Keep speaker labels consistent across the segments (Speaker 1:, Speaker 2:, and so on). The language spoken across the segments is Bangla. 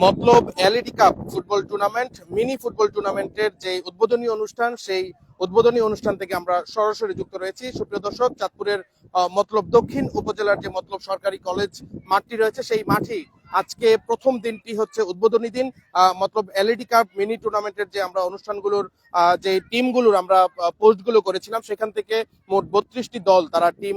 Speaker 1: Matlab LED cup football tournament mini football টুর্নামেন্টের যে উদ্বোধনী অনুষ্ঠান, সেই উদ্বোধনী অনুষ্ঠান থেকে আমরা সরাসরি যুক্ত রয়েছি। সুপ্রিয় দর্শক, চাঁদপুরের মতলব দক্ষিণ উপজেলার যে মতলব সরকারি কলেজ মাঠটি রয়েছে, সেই মাঠেই আজকে প্রথম দিনটি হচ্ছে উদ্বোধনী দিন। মতলব এলইডি কাপ মিনি টুর্নামেন্টের যে আমরা অনুষ্ঠানগুলোর যে টিমগুলোর আমরা পোস্টগুলো করেছিলাম, সেখান থেকে মোট বত্রিশটি দল, তারা টিম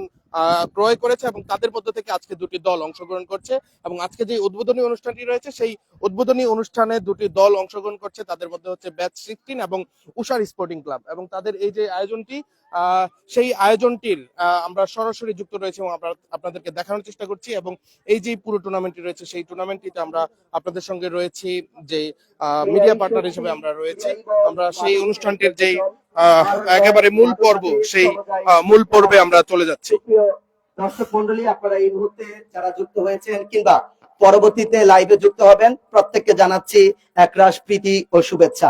Speaker 1: ক্রয় করেছে এবং তাদের মধ্যে থেকে আজকে দুটি দল অংশগ্রহণ করছে এবং আজকে যে উদ্বোধনী অনুষ্ঠানটি রয়েছে সেই উদ্বোধনী অনুষ্ঠানে দুটি দল অংশগ্রহণ করছে। তাদের মধ্যে হচ্ছে ব্যাচ সিক্সটিন এবং উষার স্পোর্টিং ক্লাব এবং তাদের এই যে আয়োজনটি সেই আয়োজনটির আমরা সরাসরি যুক্ত রয়েছে এবং আমরা আপনাদেরকে দেখানোর চেষ্টা করছি এবং এই যে পুরো টুর্নামেন্টটি রয়েছে সেই টুর্নামেন্টটিতে আমরা আপনাদের সঙ্গে রয়েছি যে মিডিয়া পার্টনার হিসেবে আমরা রয়েছি। আমরা সেই অনুষ্ঠানটির আহ, একেবারে মূল পর্ব, সেই মূল পর্বে আমরা চলে যাচ্ছি।
Speaker 2: দর্শক মন্ডলী আপনারা এই মুহূর্তে যারা যুক্ত হয়েছেন কিংবা পরবর্তীতে লাইভে যুক্ত হবেন, প্রত্যেককে জানাচ্ছি একরাশ প্রীতি ও শুভেচ্ছা।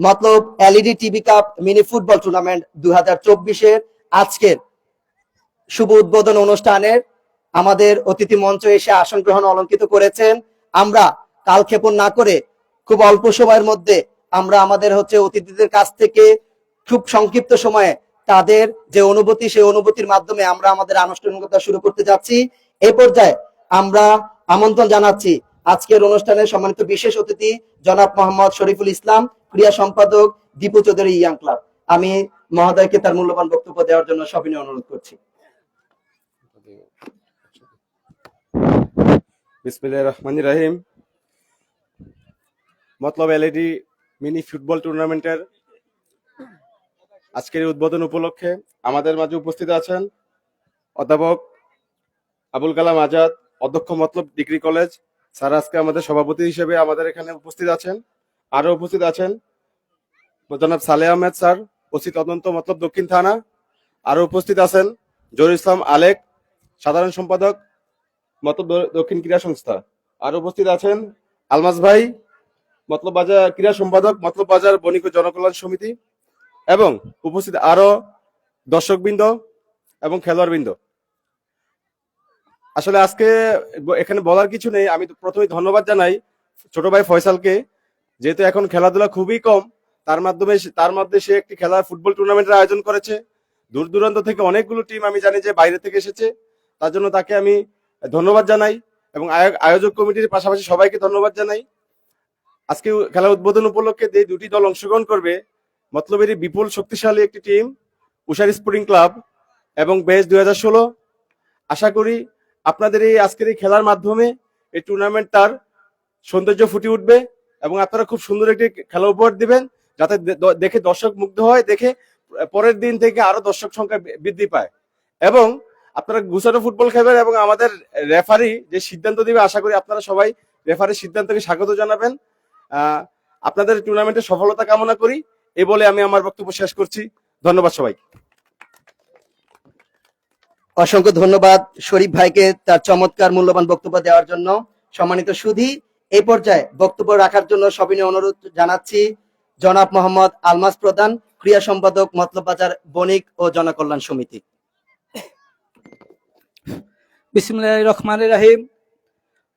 Speaker 2: Matlab LED TV cup mini football tournament দুই আজকের শুভ উদ্বোধন অনুষ্ঠানের আমাদের অতিথি মঞ্চ এসে আসন গ্রহণ অলঙ্কিত করেছেন। আমরা কালক্ষেপণ না করে খুব অল্প সময়ের মধ্যে আমরা আমাদের হচ্ছে অতিথিদের কাছ থেকে খুব সংক্ষিপ্ত সময়ে তাদের যে অনুভূতি, সেই অনুভূতির মাধ্যমে আমরা আমাদের আনুষ্ঠানিকতা শুরু করতে যাচ্ছি। এই পর্যায়ে আমরা আমন্ত্রণ জানাচ্ছি আজকের অনুষ্ঠানে সম্মানিত বিশেষ অতিথি জনাব মোহাম্মদ শরীফুল ইসলাম ক্রিয়া সম্পাদক দীপু চৌধুরী ইয়াং ক্লাব। আমি মহোদয়কে তার মূল্যবান বক্তব্য দেওয়ার জন্য সবিনয় অনুরোধ করছি।
Speaker 3: মতলব এলইডি মিনি ফুটবল টুর্নামেন্টের আজকের উদ্বোধন উপলক্ষে আমাদের মাঝে উপস্থিত আছেন অধ্যাপক আবুল কালাম আজাদ, অধ্যক্ষ মতলব ডিগ্রি কলেজ। স্যার আজকে আমাদের সভাপতি হিসেবে আমাদের এখানে উপস্থিত আছেন। আরও উপস্থিত আছেন জনাব সালে আহমেদ স্যার, ওসি তদন্ত মতলব দক্ষিণ থানা। আরও উপস্থিত আছেন জহুর ইসলাম আলেক, সাধারণ সম্পাদক মতলব দক্ষিণ ক্রীড়া সংস্থা। আর উপস্থিত আছেন আলমাস ভাই, মতলব বাজার ক্রীড়া সম্পাদক, মতলব বাজার বণিক জনকল্যাণ সমিতি। এবং উপস্থিত আরও দর্শকবৃন্দ এবং খেলোয়াড়বৃন্দ। আসলে আজকে এখানে বলার কিছু নেই। আমি তো প্রথমেই ধন্যবাদ জানাই ছোট ভাই ফয়সালকে। যেহেতু এখন খেলাধুলা খুবই কম, তার মাধ্যমে তার মধ্যে সে একটি খেলা ফুটবল টুর্নামেন্টের আয়োজন করেছে। দূর দূরান্ত থেকে অনেকগুলো টিম আমি জানি যে বাইরে থেকে এসেছে। তার জন্য তাকে আমি ধন্যবাদ জানাই এবং আয়- আয়োজক কমিটির পাশাপাশি সবাইকে ধন্যবাদ জানাই। আজকে খেলার উদ্বোধন উপলক্ষে যে দুটি দল অংশগ্রহণ করবে মতলবেরই বিপুল শক্তিশালী একটি টিম, উষার স্পোর্টিং ক্লাব এবং বেশ দুই হাজার ষোলো। আশা করি আপনাদের এই আজকের এই খেলার মাধ্যমে এই টুর্নামেন্ট তার সৌন্দর্য ফুটে উঠবে এবং আপনারা খুব সুন্দর একটি খেলা উপহার দিবেন যাতে দেখে দর্শক মুগ্ধ হয়, দেখে পরের দিন থেকে আরও দর্শক সংখ্যা বৃদ্ধি পায়। এবং আপনারা গুছানো ফুটবল খেলবেন এবং আমাদের রেফারি যে সিদ্ধান্ত দিবে, আশা করি আপনারা সবাই রেফারির সিদ্ধান্তকে স্বাগত জানাবেন। আপনাদের টুর্নামেন্টের সফলতা কামনা করি। এই বলে আমি আমার বক্তব্য শেষ করছি। ধন্যবাদ সবাই
Speaker 2: অসংখ্য ধন্যবাদ শরীফ ভাইকে তার চমৎকার মূল্যবান বক্তব্য দেওয়ার জন্য। সম্মানিত সুধী এই পর্যায়ে বক্তব্য রাখার জন্য সবিনয় অনুরোধ জানাচ্ছি। জনাব মোহাম্মদ আলমাস প্রধান ক্রিয়া সম্পাদক মতলব বাজার বণিক ও জনকল্যাণ সমিতি।
Speaker 4: বিসমুল্লাহ রহমান রাহিম।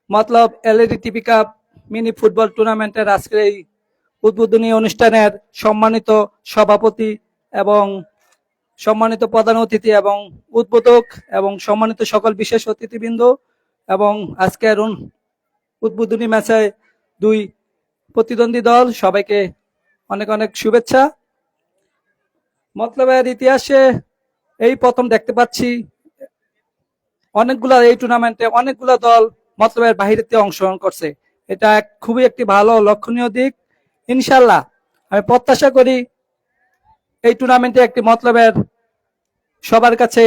Speaker 4: Matlab LED TV cup mini football টুর্নামেন্টের আজকের এই উদ্বোধনী অনুষ্ঠানের সম্মানিত সভাপতি এবং সম্মানিত প্রধান অতিথি এবং উদ্বোধক এবং সম্মানিত সকল বিশেষ অতিথিবৃন্দ এবং আজকের উদ্বোধনী ম্যাচে দুই প্রতিদ্বন্দ্বী দল সবাইকে অনেক অনেক শুভেচ্ছা। মতলবের ইতিহাসে এই প্রথম দেখতে পাচ্ছি অনেকগুলা এই টুর্নামেন্টে অনেকগুলা দল মতলবের বাহিরেতে অংশগ্রহণ করছে। এটা খুবই একটি ভালো, লক্ষণীয় দিক। ইনশাল্লাহ আমি প্রত্যাশা করি এই টুর্নামেন্টে একটি মতলবের সবার কাছে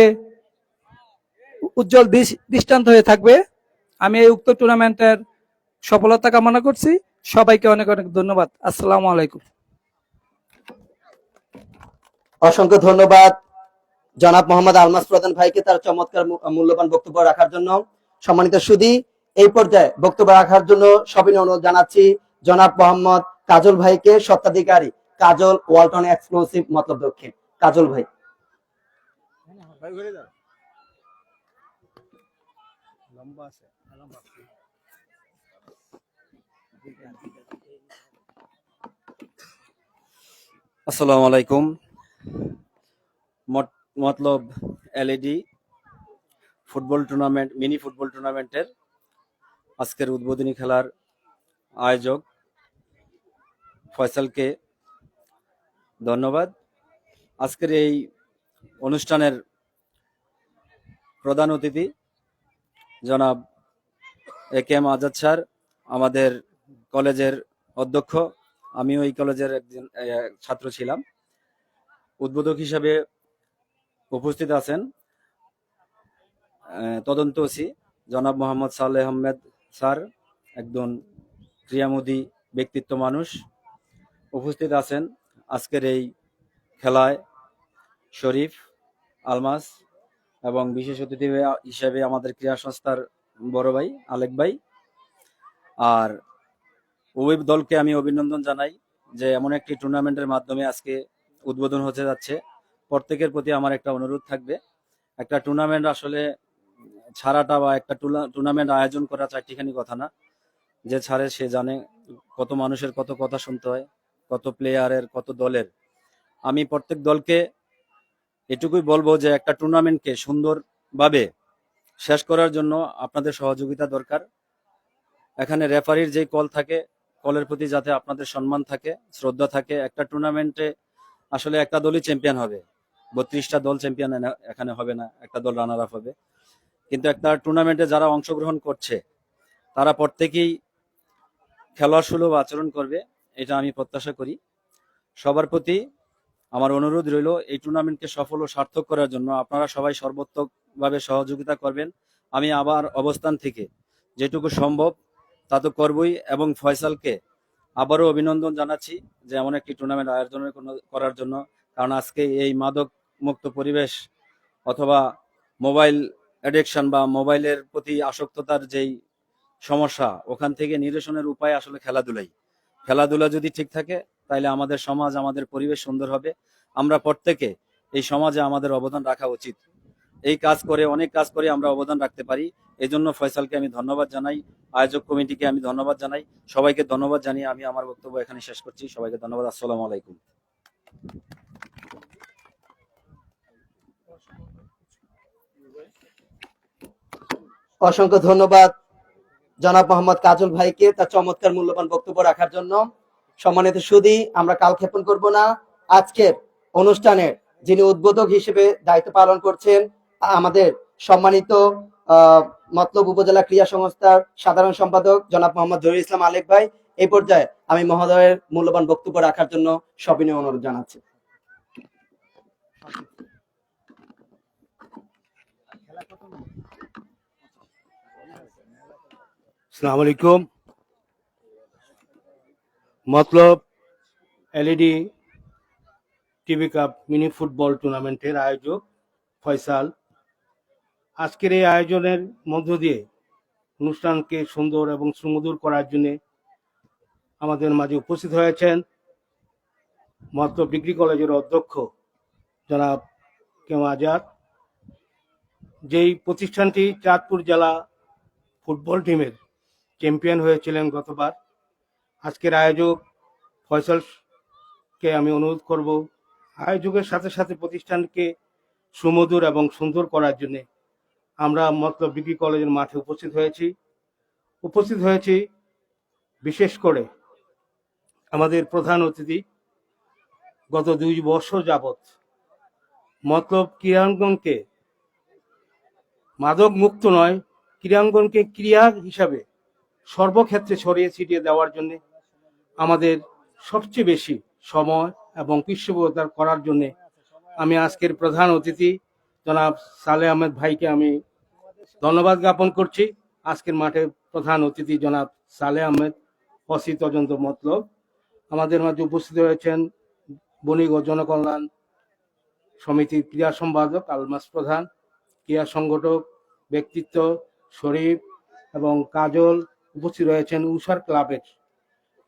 Speaker 4: উজ্জ্বল দৃষ্টান্ত হয়ে থাকবে। আমি এই উক্ত টুর্নামেন্টের সফলতা কামনা করছি। সবাইকে অনেক অনেক ধন্যবাদ। আসসালামু আলাইকুম।
Speaker 2: অসংখ্য ধন্যবাদ জনাব মোহাম্মদ আলমাস প্রধান ভাইকে তার চমৎকার মূল্যবান বক্তব্য রাখার জন্য। সম্মানিত সুদী, এই পর্যায়ে বক্তব্য রাখার জন্য সবিনয় অনুরোধ জানাচ্ছি। জনাব মোহাম্মদ কাজল ভাইকে স্বত্বাধিকারী। কাজল ওয়ালটন এক্সক্লুসিভ মতলব দক্ষিণ। কাজল ভাই।
Speaker 5: আসসালামু আলাইকুম। Matlab LED football tournament mini football টুর্নামেন্টের আজকের উদ্বোধনী খেলার আয়োজক ফয়সালকে ধন্যবাদ। আজকের এই অনুষ্ঠানের প্রধান অতিথি জনাব A K M Azad sir, আমাদের কলেজের অধ্যক্ষ। আমিও এই কলেজের একজন ছাত্র ছিলাম। উদ্বোধক হিসাবে উপস্থিত আছেন তদন্ত ওসি জনাব মোহাম্মদ সালেহ আহমেদ স্যার, একজন ক্রিয়ামোদী ব্যক্তিত্ব মানুষ। উপস্থিত আছেন আজকের এই খেলায় শরীফ, আলমাস এবং বিশেষ অতিথি হিসেবে আমাদের ক্রীড়া সংস্থার বড় ভাই আলেক ভাই। আর উভয় দলকে আমি অভিনন্দন জানাই যে এমন একটি টুর্নামেন্টের মাধ্যমে আজকে উদ্বোধন হতে যাচ্ছে। প্রত্যেকের প্রতি আমার একটা অনুরোধ থাকবে। একটা টুর্নামেন্ট আসলে ছাড়াটা বা একটা টুর্নামেন্ট আয়োজন করা চারটিখানি কথা না। যে ছাড়ে সে জানে, কত মানুষের কত কথা শুনতে হয়। কত প্লেয়ারের কত দলের। আমি প্রত্যেক দলকে এটুকুই বলব যে একটা টুর্নামেন্টকে সুন্দরভাবে শেষ করার জন্য আপনাদের সহযোগিতা দরকার। এখানে রেফারির যে কল থাকে কলের প্রতি যাতে আপনাদের সম্মান থাকে, শ্রদ্ধা থাকে, একটা টুর্নামেন্টে আসলে একটা দলই চ্যাম্পিয়ন হবে। বত্রিশটা দল চ্যাম্পিয়ন এখানে হবে না, একটা দল রানার আপ হবে। কিন্তু একটা টুর্নামেন্টে যারা অংশগ্রহণ করছে, তারা প্রত্যেকেই খেলোয়াড় সুলভ আচরণ করবে। এটা আমি প্রত্যাশা করি। সবার প্রতি আমার অনুরোধ রইল, এই টুর্নামেন্টকে সফল ও সার্থক করার জন্য আপনারা সবাই সর্বোত্তকভাবে সহযোগিতা করবেন। আমি আবার অবস্থান থেকে যেটুকু সম্ভব তা তো করবই এবং ফয়সালকে আবারও অভিনন্দন জানাচ্ছি যে এমন একটি টুর্নামেন্ট আয়োজনের কোনো- করার জন্য। কারণ আজকে এই মাদক মুক্ত পরিবেশ অথবা মোবাইল অ্যাডিকশন বা মোবাইলের প্রতি আসক্ততার যেই সমস্যা, ওখান থেকে নিরসনের উপায় আসলে খেলাধুলাই। খেলাধুলা যদি ঠিক থাকে তাহলে আমাদের সমাজ, আমাদের পরিবেশ সুন্দর হবে। আমরা প্রত্যেকে এই সমাজে আমাদের অবদান রাখা উচিত। এই কাজ করে, অনেক কাজ করে আমরা অবদান রাখতে পারি। এই জন্য ফয়সালকে আমি ধন্যবাদ জানাই, আয়োজক কমিটিকে আমি ধন্যবাদ জানাই। সবাইকে ধন্যবাদ জানিয়ে আমি আমার বক্তব্য এখানে শেষ করছি। সবাইকে ধন্যবাদ, আসসালামু আলাইকুম।
Speaker 2: অসংখ্য ধন্যবাদ। জনাব মোহাম্মদ কাজল ভাইকে তার চমৎকার মূল্যবান বক্তব্য রাখার জন্য সম্মানিত সুদী, আমরা কাল কালক্ষেপণ করব না। আজকের অনুষ্ঠানের যিনি উদ্বোধক হিসেবে দায়িত্ব পালন করছেন, আমাদের সম্মানিত মতলব উপজেলা ক্রিয়া সংস্থার সাধারণ সম্পাদক জনাব মোহাম্মদ জহির ইসলাম আলেক ভাই, এই পর্যায়ে আমি মহোদয়ের মূল্যবান বক্তব্য রাখার জন্য সবিনয় অনুরোধ জানাচ্ছি।
Speaker 6: সালাম আলাইকুম। Matlab LED TV cup mini football টুর্নামেন্টের আয়োজক ফয়সাল। আজকের এই আয়োজনের মধ্য দিয়ে অনুষ্ঠানকে সুন্দর এবং সুমধুর করার জন্য আমাদের মাঝে উপস্থিত হয়েছেন মতলব ডিগ্রি কলেজের অধ্যক্ষ জনাব কেম আজাদ। যেই প্রতিষ্ঠানটি চাঁদপুর জেলা ফুটবল টিমের চ্যাম্পিয়ন হয়েছিলেন গতবার। আজকের আয়োজক ফয়সালকে আমি অনুরোধ করব, আয়োজকের সাথে সাথে প্রতিষ্ঠানকে সুমধুর এবং সুন্দর করার জন্য আমরা মতলব ডিগ্রি কলেজের মাঠে উপস্থিত হয়েছি। উপস্থিত হয়েছি বিশেষ করে আমাদের প্রধান অতিথি গত দুই বছর যাবৎ মতলব ক্রীড়াঙ্গনকে মাদক মুক্ত নয়, ক্রীড়াঙ্গনকে ক্রিয়া হিসাবে সর্বক্ষেত্রে ছড়িয়ে ছিটিয়ে দেওয়ার জন্য আমাদের সবচেয়ে বেশি সময় এবং পৃষ্ঠপোষকতা করার জন্য আমি আজকের প্রধান অতিথি, জনাব সালে আহমেদ ভাইকে আমি ধন্যবাদ জ্ঞাপন করছি। আজকের মাঠে প্রধান অতিথি জনাব সালে আহমেদ অসি তদন্ত মতলব। আমাদের মাঝে উপস্থিত রয়েছেন বণিক ও জনকল্যাণ সমিতির ক্রীড়া সম্পাদক আলমাস প্রধান, ক্রীড়া সংগঠক, ব্যক্তিত্ব, শরীফ এবং কাজল উপস্থিত রয়েছেন উষার ক্লাবের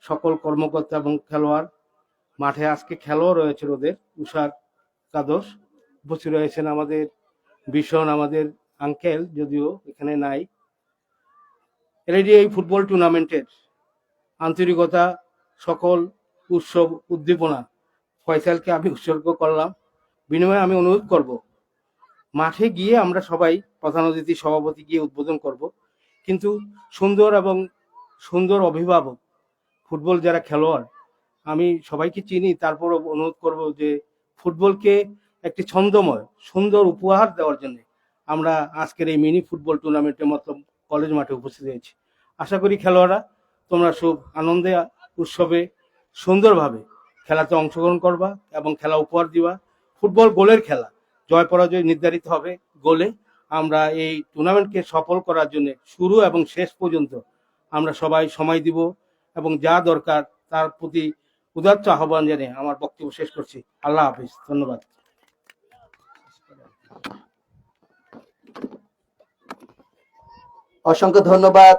Speaker 6: সকল কর্মকর্তা এবং খেলোয়াড়। মাঠে আজকে খেলোয়াড় রয়েছে ওদের, উষার কাদস উপস্থিত রয়েছেন আমাদের ভীষণ, আমাদের আঙ্কেল, যদিও এখানে নাই। এলইডি এই ফুটবল টুর্নামেন্টের আন্তরিকতা, সকল উৎসব, উদ্দীপনা, ফয়সালকে আমি উৎসর্গ করলাম। বিনিময়ে আমি অনুরোধ করব, মাঠে গিয়ে আমরা সবাই প্রধান অতিথি সভাপতি গিয়ে উদ্বোধন করব। কিন্তু সুন্দর এবং সুন্দর অভিভাবক, ফুটবল যারা খেলোয়াড়, আমি সবাইকে চিনি, তারপরও অনুরোধ করব যে ফুটবলকে একটি ছন্দময়, সুন্দর উপহার দেওয়ার জন্য আমরা আজকের এই মিনি ফুটবল টুর্নামেন্টের মতো কলেজ মাঠে উপস্থিত হয়েছি। আশা করি খেলোয়াড়রা তোমরা খুব আনন্দে, উৎসবে সুন্দরভাবে খেলাতে অংশগ্রহণ করবা এবং খেলা উপহার দিবা। ফুটবল গোলের খেলা, জয় পরাজয় নির্ধারিত হবে গোলে। আমরা এই টুর্নামেন্টকে সফল করার জন্য শুরু এবং শেষ পর্যন্ত আমরা সবাই সময় দিব এবং যা দরকার তার প্রতি উদাত্ত আহ্বান জানিয়ে আমার বক্তব্য শেষ করছি। আল্লাহ হাফিজ। ধন্যবাদ।
Speaker 2: অসংখ্য ধন্যবাদ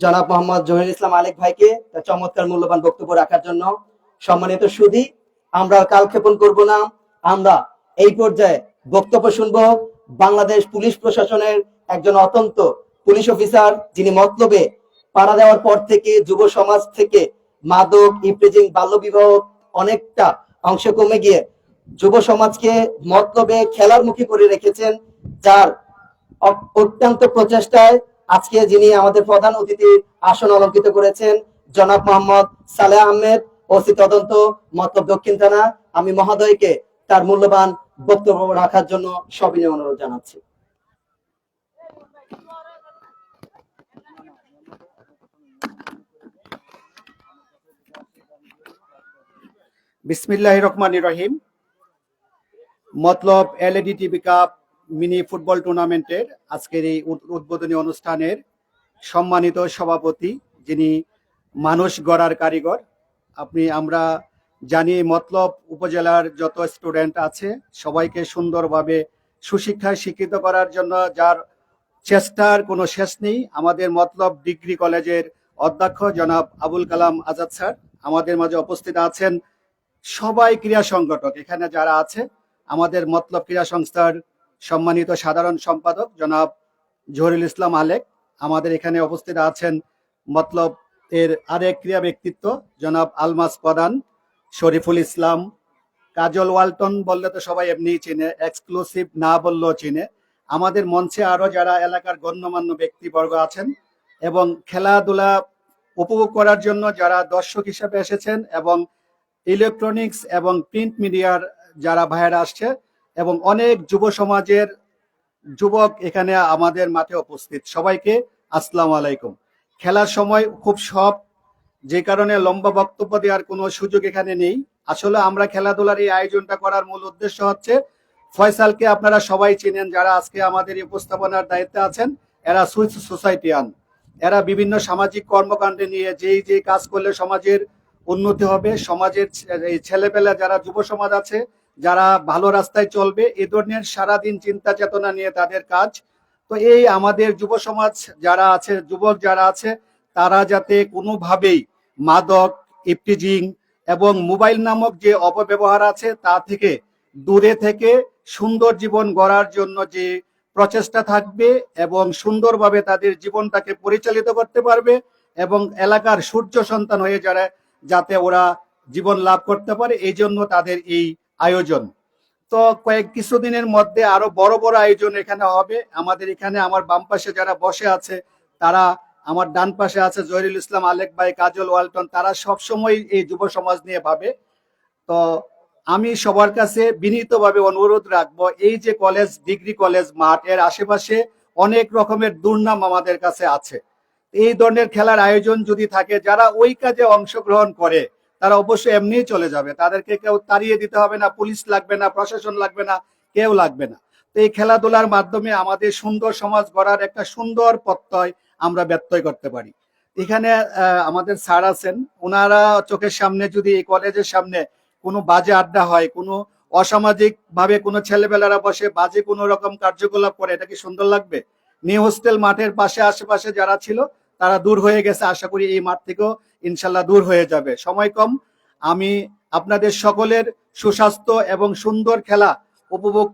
Speaker 2: জনাব মোহাম্মদ জহির ইসলাম আলেক ভাইকে তার চমৎকার মূল্যবান বক্তব্য রাখার জন্য। সম্মানিত সুধী, আমরা কালক্ষেপণ করব না। আমরা এই পর্যায়ে বক্তব্য শুনব। বাংলাদেশ পুলিশ প্রশাসনের একজন অত্যন্ত পুলিশ অফিসার, যিনি মতলবে পাড়া দেওয়ার পর থেকে যুব সমাজ থেকে মাদক, ইপ্রেজিং, বাল্যবিবাহ অনেকটা অংশ কমে গিয়ে যুব সমাজকে মতলবে খেলার মুখী করে রেখেছেন, যার অত্যন্ত প্রচেষ্টায় আজকে যিনি আমাদের প্রধান অতিথির আসন অলঙ্কিত করেছেন, জনাব মোহাম্মদ সালেহ আহমেদ, ওসি তদন্ত, মতলব দক্ষিণ থানা। আমি মহোদয়কে তার মূল্যবান বক্তব্য রাখার জন্য সবিনয় অনুরোধ জানাচ্ছি।
Speaker 7: বিসমিল্লাহ রহমান রহিম। Matlab LED TV cup mini football টুর্নামেন্টের আজকের এই উদ- উদ্বোধনী অনুষ্ঠানের সম্মানিত সভাপতি যিনি মানুষ গড়ার কারিগর, আপনি আমরা জানি মতলব উপজেলার যত স্টুডেন্ট আছে সবাইকে সুন্দরভাবে সুশিক্ষায় শিক্ষিত করার জন্য যার চেষ্টার কোনো শেষ নেই, আমাদের মতলব ডিগ্রি কলেজের অধ্যক্ষ জনাব আবুল কালাম আজাদ স্যার আমাদের মাঝে উপস্থিত আছেন সবাই ক্রীড়া সংগঠক। এখানে যারা আছে, আমাদের মতলব ক্রীড়া সংস্থার সম্মানিত সাধারণ সম্পাদক জনাব জহরুল ইসলাম আলেক, আমাদের এখানে উপস্থিত আছেন মতলব এর আরেক ক্রীড়া ব্যক্তিত্ব জনাব আলমাস প্রধান। শরীফুল ইসলাম, কাজল ওয়ালটন বললে তো সবাই এমনিই চিনে এক্সক্লুসিভ না বললেও চিনে। আমাদের মঞ্চে আরও যারা এলাকার গণ্যমান্য ব্যক্তিবর্গ আছেন এবং খেলাধুলা উপভোগ করার জন্য যারা দর্শক হিসেবে এসেছেন এবং ইলেকট্রনিক্স এবং প্রিন্ট মিডিয়ার যারা ভাইয়েরা আসছে এবং অনেক যুব সমাজের যুবক এখানে আমাদের মাঠে উপস্থিত। সবাইকে আসসালাম আলাইকুম। খেলার সময় খুব সব যে কারণে লম্বা বক্তব্য দেওয়ার কোনো সুযোগ এখানে নেই। আসলে আমরা খেলাধুলার এই আয়োজনটা করার মূল উদ্দেশ্য হচ্ছে, ফয়সালকে আপনারা সবাই চেনেন যারা আজকে আমাদের এই উপস্থাপনার দায়িত্বে আছেন, এরা সুইস সোসাইটিয়ান এরা বিভিন্ন সামাজিক কর্মকাণ্ডে নিয়ে যেই যে কাজ করলে সমাজের উন্নতি হবে, সমাজের এই ছেলেপেলে যারা যুব সমাজ আছে, যারা ভালো রাস্তায় চলবে, এ ধরনের সারাদিন চিন্তা চেতনা নিয়ে তাদের কাজ। তো এই আমাদের যুব সমাজ যারা আছে, যুবক যারা আছে, তারা যাতে কোনোভাবেই মাদক, ইপটিজিং এবং মোবাইল নামক যে অপব্যবহার আছে তা থেকে দূরে থেকে সুন্দর জীবন গড়ার জন্য যে প্রচেষ্টা থাকবে এবং সুন্দরভাবে তাদের জীবনটাকে পরিচালিত করতে পারবে এবং এলাকার সূর্য সন্তান হয়ে যারা, যাতে ওরা জীবন লাভ করতে পারে, এই জন্য তাদের এই আয়োজন। তো কয়েক কিছুদিনের মধ্যে আরও বড় বড় আয়োজন এখানে হবে। আমাদের এখানে আমার বাম পাশে যারা বসে আছে, তারা আমার ডান পাশে আছে জহিরুল ইসলাম, আলেক ভাই, কাজল, ওয়ালটন, তারা সব সময় এই যুব সমাজ নিয়ে ভাবে। তো আমি সবার কাছে বিনীতভাবে অনুরোধ রাখব, এই যে কলেজ, ডিগ্রি কলেজ, মাঠ, এর আশেপাশে অনেক রকমের দুর্নাম আমাদের কাছে আছে। এই ধরনের খেলার আয়োজন যদি থাকে, যারা ওই কাজে অংশগ্রহণ করে, তারা অবশ্যই এমনিই চলে যাবে। তাদেরকে কেউ তাড়িয়ে দিতে হবে না, পুলিশ লাগবে না, প্রশাসন লাগবে না, কেউ লাগবে না। তো এই খেলাধুলার মাধ্যমে আমাদের সুন্দর সমাজ গড়ার একটা সুন্দর প্রত্যয় আমরা ব্যত্যয় করতে পারি। এখানে আমাদের স্যার আছেন। ওনারা চোখের সামনে যদি এই কলেজের সামনে কোনো বাজে আড্ডা হয়, কোনো অসামাজিক ভাবে কোনো ছেলেবেলারা বসে বাজে কোনো রকম কার্যকলাপ করে, এটা কি সুন্দর লাগবে? নিউ হোস্টেল মাঠের পাশে, আশেপাশে যারা ছিল, তারা দূর হয়ে গেছে। আশা করি এই মাঠ থেকেও ইনশাল্লাহ দূর হয়ে যাবে। সময় কম। আমি আপনাদের সকলের সুস্বাস্থ্য এবং সুন্দর খেলা উপভোগ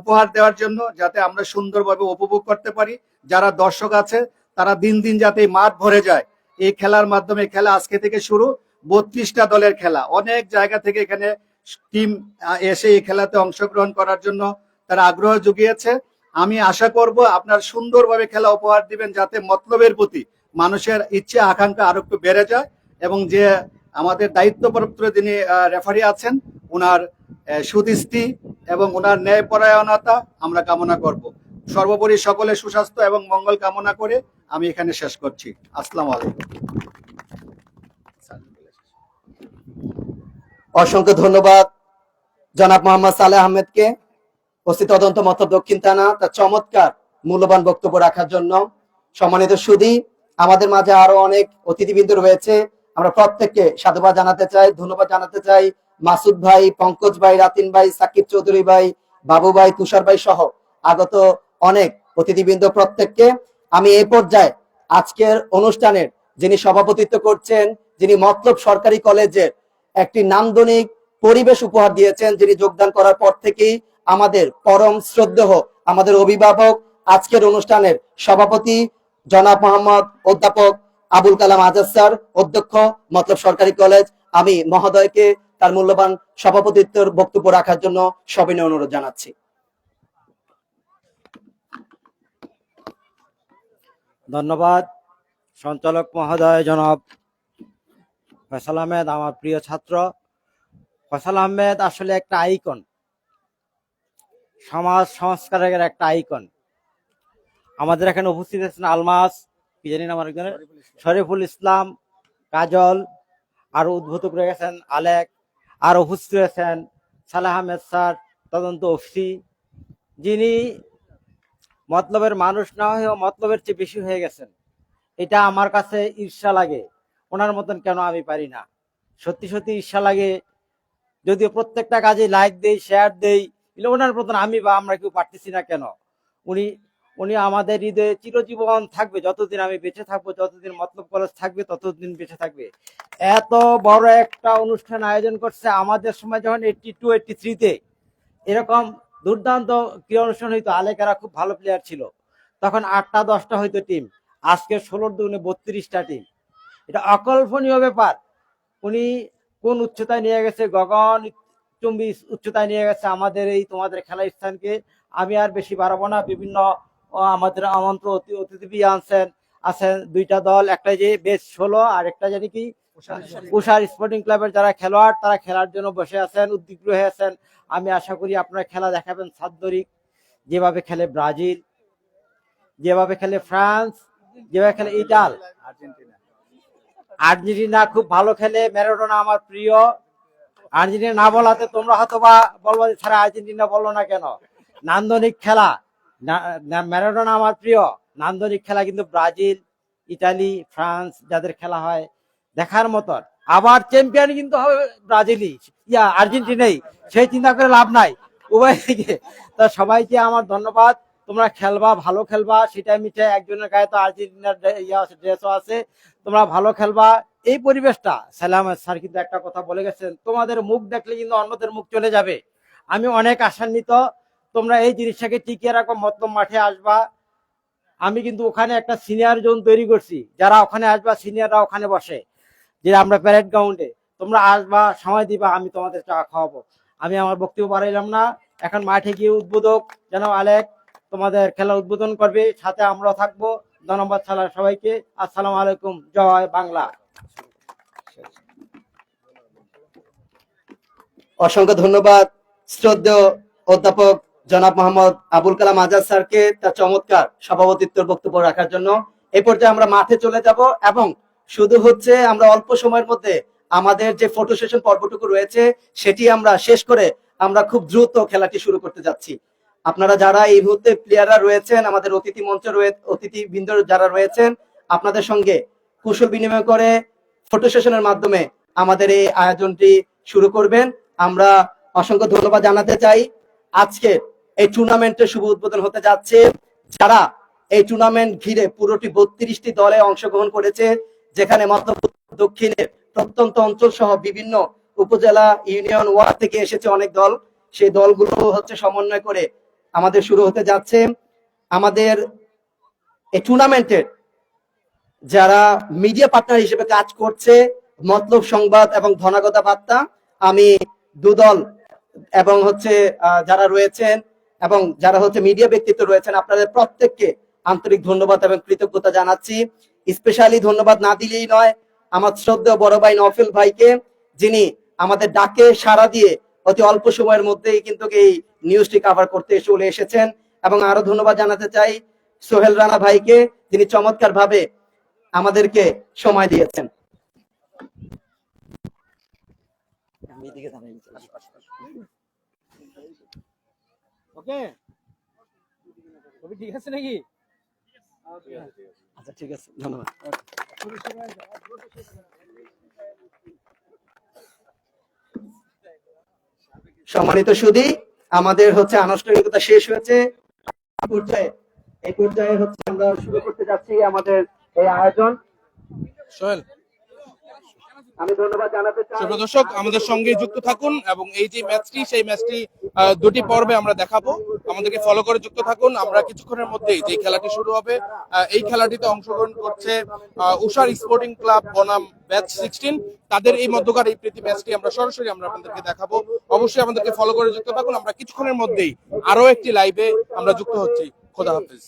Speaker 7: উপহার দেওয়ার জন্য যাতে আমরা সুন্দরভাবে উপভোগ করতে পারি। যারা দর্শক আছে, তারা দিন দিন যাতে মাঠ ভরে যায়। এই খেলার মাধ্যমে খেলা আজকে থেকে শুরু। বত্রিশটা দলের খেলা। অনেক জায়গা থেকে এখানে টিম এসে এই খেলাতে অংশগ্রহণ করার জন্য তারা আগ্রহ জুগিয়েছে। আমি আশা করব আপনার সুন্দরভাবে খেলা উপহার দিবেন যাতে মতলবের প্রতি মানুষের ইচ্ছে, আকাঙ্ক্ষা আরও একটু বেড়ে যায়। এবং যে আমাদের দায়িত্বপ্রাপ্ত যিনি রেফারি আছেন ওনার সুদৃষ্টি এবং ওনার ন্যায়পরায়ণতা আমরা কামনা করব। সর্বোপরি সকলের সুস্বাস্থ্য এবং মঙ্গল কামনা করে আমি এখানে শেষ করছি। আসসালামু আলাইকুম।
Speaker 2: অসংখ্য ধন্যবাদ জনাব মোহাম্মদ সালেহ আহমেদকে। ওসি তদন্ত মত দক্ষিণ থানা, তার চমৎকার মূল্যবান বক্তব্য রাখার জন্য সম্মানিত সুদী, আমাদের মাঝে আরও অনেক অতিথিবৃন্দ রয়েছে। আমরা প্রত্যেককে সাধুবাদ জানাতে চাই, ধন্যবাদ জানাতে চাই। মাসুদ ভাই, পঙ্কজ ভাই, রাতিন ভাই, সাকিব চৌধুরী ভাই, বাবু ভাই, তুষার ভাই সহ আগত অনেক অতিথিবৃন্দ প্রত্যেককে আমি এই পর্যায়ে আজকের অনুষ্ঠানের যিনি সভাপতিত্ব করছেন, যিনি মতলব সরকারি কলেজের একটি নান্দনিক পরিবেশ উপহার দিয়েছেন, যিনি যোগদান করার পর থেকেই আমাদের পরম শ্রদ্ধেয়, আমাদের অভিভাবক আজকের অনুষ্ঠানের সভাপতি জনাব মোহাম্মদ অধ্যাপক আবুল কালাম আজাদ স্যার, অধ্যক্ষ মতলব সরকারি কলেজ। আমি মহোদয়কে তার মূল্যবান সভাপতিত্বের বক্তব্য রাখার জন্য সবিনয় অনুরোধ জানাচ্ছি।
Speaker 8: ধন্যবাদ, সঞ্চালক মহোদয় জনাব ফয়সাল আহমেদ, আমার প্রিয় ছাত্র। ফয়সাল আহমেদ আসলে একটা আইকন, সমাজ সংস্কারের একটা আইকন। আমাদের এখানে উপস্থিত আছেন আলমাস, কি জানি আমার শরীফুল ইসলাম, কাজল, আর উদ্ভূত করে গেছেন আলেক আর উপস্থিত রয়েছেন সালাহ আহমেদ স্যার, তদন্ত অফিসি যিনি মতলবের মানুষ না হয়েও মতলবের চেয়ে বেশি হয়ে গেছেন। এটা আমার কাছে ঈর্ষা লাগে। ওনার মতন কেন আমি পারি না? সত্যি সত্যি ঈর্ষা লাগে। যদিও প্রত্যেকটা কাজে লাইক দেই, শেয়ার দেই ওনার মতন আমি বা আমরা কেউ পারতেছি না কেন? উনি উনি আমাদের হৃদয়ে চিরজীবন থাকবে। যতদিন আমি বেঁচে থাকব, যতদিন মতলব কলেজ থাকবে, ততদিন বেঁচে থাকবে। এত বড় একটা অনুষ্ঠান আয়োজন করছে আমাদের সময় যখন এইটটি টু এইটটি থ্রিতে এরকম দুর্দান্ত ক্রীড়া অনুষ্ঠান হইতো, আলেকারা খুব ভালো প্লেয়ার ছিল। তখন আটটা, দশটা হইতো টিম আজকে ষোলোর দুগুণে বত্রিশটা টিম এটা অকল্পনীয় ব্যাপার। উনি কোন উচ্চতায় নিয়ে গেছে? গগন চুম্বি উচ্চতায় নিয়ে গেছে আমাদের এই তোমাদের খেলার স্থানকে। আমি আর বেশি বাড়াবো না। বিভিন্ন আমাদের আমন্ত্র অতি অতিথি আনছেন। আছেন দুইটা দল একটা যে বেশ ষোলো আর একটা জানি কি উষার স্পোর্টিং ক্লাবের যারা খেলোয়াড় তারা খেলার জন্য বসে আছেন উদ্বিগ্ন হয়ে আছেন। আমি আশা করি আপনারা খেলা দেখাবেন সাদ্দরিক যেভাবে খেলে ব্রাজিল যেভাবে খেলে ফ্রান্স যেভাবে খেলে ইটাল আর্জেন্টিনা। খুব ভালো খেলে ম্যারাডোনা আমার প্রিয়। আর্জেন্টিনা না বলাতে তোমরা হয়তো বা বলব স্যার আর্জেন্টিনা বলল না কেন? নান্দনিক খেলা। ম্যারাডোনা আমার প্রিয়। নান্দনিক খেলা কিন্তু ব্রাজিল ইটালি ফ্রান্স যাদের খেলা হয়, দেখার মতন। আবার চ্যাম্পিয়ন কিন্তু হবে ব্রাজিলই। ইয়া, আর্জেন্টিনাই। সেই চিন্তা করে লাভ নাই। উভয় তা সবাইকে আমার ধন্যবাদ। তোমরা খেলবা, ভালো খেলবা। সেটা মিটে একজনের গায়ে তো আর্জেন্টিনার ড্রেসও আছে। তোমরা ভালো খেলবা। এই পরিবেশটা, সালাম স্যার কিন্তু একটা কথা বলে গেছেন, তোমাদের মুখ দেখলে কিন্তু অন্যদের মুখ চলে যাবে। আমি অনেক আশান্বিত। তোমরা এই জিনিসটাকে টিকিয়ে রাখো মতলব মাঠে আসবা। আমি কিন্তু ওখানে একটা সিনিয়র জোন তৈরি করছি। যারা ওখানে আসবা সিনিয়ররা ওখানে বসে। যে আমরা প্যারেড গ্রাউন্ডে তোমরা আসবা, সময় দিবা, আমি তোমাদের চা খাওয়াবো। আমি আমার বক্তব্য বাড়াইলাম না। এখন মাঠে গিয়ে উদ্বোধক যেন আলেক তোমাদের খেলা উদ্বোধন করবে। সাথে আমরাও থাকব। ধন্যবাদ ছাড়া সবাইকে। আসসালামু আলাইকুম। জয় বাংলা।
Speaker 2: অসংখ্য ধন্যবাদ। শ্রদ্ধেয় অধ্যাপক জনাব মোহাম্মদ আবুল কালাম আজাদ স্যারকে তার চমৎকার সভাপতিত্বের বক্তব্য রাখার জন্য। এই পর্যায়ে আমরা মাঠে চলে যাব এবং শুধু হচ্ছে আমরা অল্প সময়ের মধ্যে আমাদের যে ফটো সেশন পর্বটুকু রয়েছে, সেটি আমরা শেষ করে আমরা খুব দ্রুত খেলাটি শুরু করতে যাচ্ছি। আপনারা যারা এই মুহূর্তে প্লেয়াররা রয়েছেন, আমাদের অতিথি মঞ্চ রয়েছে অতিথি বৃন্দ যারা রয়েছেন, আপনাদের সঙ্গে কুশল বিনিময় করে ফটো সেশনের মাধ্যমে আমাদের এই আয়োজনটি শুরু করবেন। আমরা অসংখ্য ধন্যবাদ জানাতে চাই। আজকে এই টুর্নামেন্টের শুভ উদ্বোধন হতে যাচ্ছে। যারা এই টুর্নামেন্ট ঘিরে পুরোটি বত্রিশটি দলে অংশগ্রহণ করেছে, যেখানে মধ্য দক্ষিণের প্রত্যন্ত অঞ্চল সহ বিভিন্ন উপজেলা ইউনিয়ন ওয়ার্ড থেকে এসেছে অনেক দল। সেই দলগুলো হচ্ছে সমন্বয় করে আমাদের শুরু হতে যাচ্ছে। আমাদের এই টুর্নামেন্টের যারা মিডিয়া পার্টনার হিসেবে কাজ করছে, মতলব সংবাদ এবং ধনাগতা বার্তা, আমি দুদল এবং হচ্ছে যারা রয়েছেন এবং যারা হচ্ছে মিডিয়া ব্যক্তিত্ব রয়েছেন, আপনাদের প্রত্যেককে আন্তরিক ধন্যবাদ এবং কৃতজ্ঞতা জানাচ্ছি। স্পেশালি ধন্যবাদ না দিলেই নয়, আমার শ্রদ্ধেয় বড় ভাই নফিল ভাইকে, যিনি আমাদের ডাকে সাড়া দিয়ে অতি অল্প সময়ের মধ্যেই কিন্তু এই নিউজটি কভার করতে চলে এসেছেন। এবং আরও ধন্যবাদ জানাতে চাই সোহেল রানা ভাইকে, যিনি চমৎকার ভাবে আমাদেরকে সময় দিয়েছেন।
Speaker 8: ওকে? ছবি ঠিক আছে নাকি?
Speaker 2: আচ্ছা ঠিক আছে ধন্যবাদ। সম্মানিত সুদী আমাদের হচ্ছে আনুষ্ঠানিকতা শেষ হয়েছে। এই পর্যায়ে এই পর্যায়ে হচ্ছে আমরা শুরু করতে যাচ্ছি আমাদের এই আয়োজন।
Speaker 1: সোহেল
Speaker 2: আমি ধন্যবাদ জানাতে চাই
Speaker 1: সুপ্রিয় আমাদের সঙ্গে যুক্ত থাকুন এবং এই যে ম্যাচটি, সেই ম্যাচটি দুটি পর্বে আমরা দেখাবো। আমাদেরকে ফলো করে যুক্ত থাকুন। আমরা কিছুক্ষণের মধ্যেই যে খেলাটি শুরু হবে এই খেলাটিতে অংশগ্রহণ করছে উষার স্পোর্টিং ক্লাব বনাম ব্যাচ সিক্সটিন। তাদের এই মধ্যকার এই প্রীতি ম্যাচটি আমরা সরাসরি আমরা আপনাদেরকে দেখাবো। অবশ্যই আমাদেরকে ফলো করে যুক্ত থাকুন। আমরা কিছুক্ষণের মধ্যেই আরও একটি লাইভে আমরা যুক্ত হচ্ছি। খোদা হাফিজ।